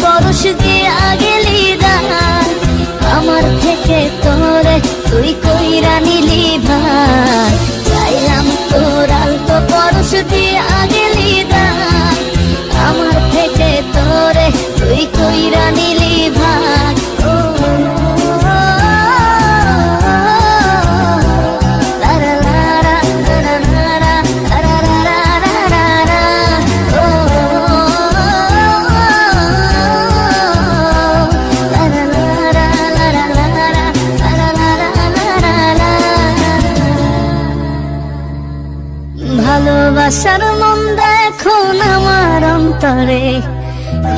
পরশ দিয়া গেলি দান আমার থেকে তোরে তুই কইরা নিলি ভাই চাইলাম তোর আলতো পরশ দিয়া গেলি দান আমার থেকে তোরে তুই কইরা নিলি ভাই ভালোবাসার মন দেখুন আমার অন্তরে।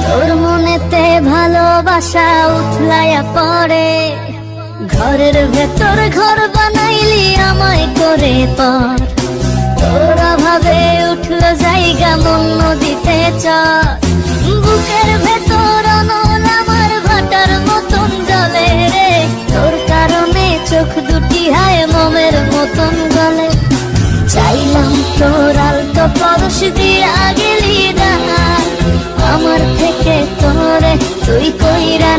তোর মনেতে ভালোবাসা উঠলাইয়া পড়ে। ঘরের ভেতর ঘর বানাইলি আমায় করে পর। তোর অভাবে উঠল জায়গা মন নদীতে চর। পরশ দিয়া গেলি না আমার থেকে তোরে তুই কইরা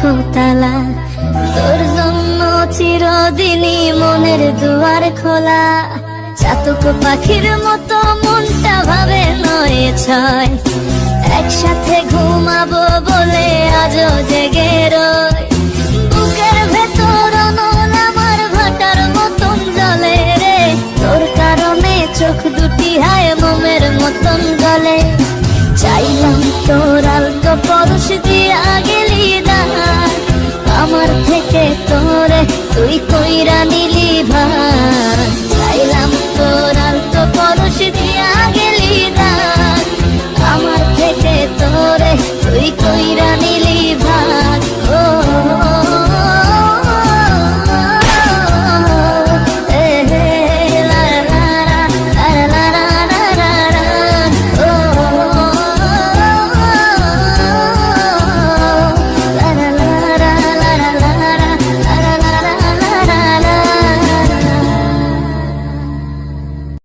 কোতালা। তোর জন্য চিরদিনই মনের দুয়ার খোলা। চাতক পাখির মতো মনটা ভাবে নয় ছয়। একসাথে ঘুমাবো বলে আজও জেগে তুই কইরা নিলি ভাই চাইলাম তোর আলতো পরশ দিয়া গেলি দান আমার থেকে তোরে তুই কইরা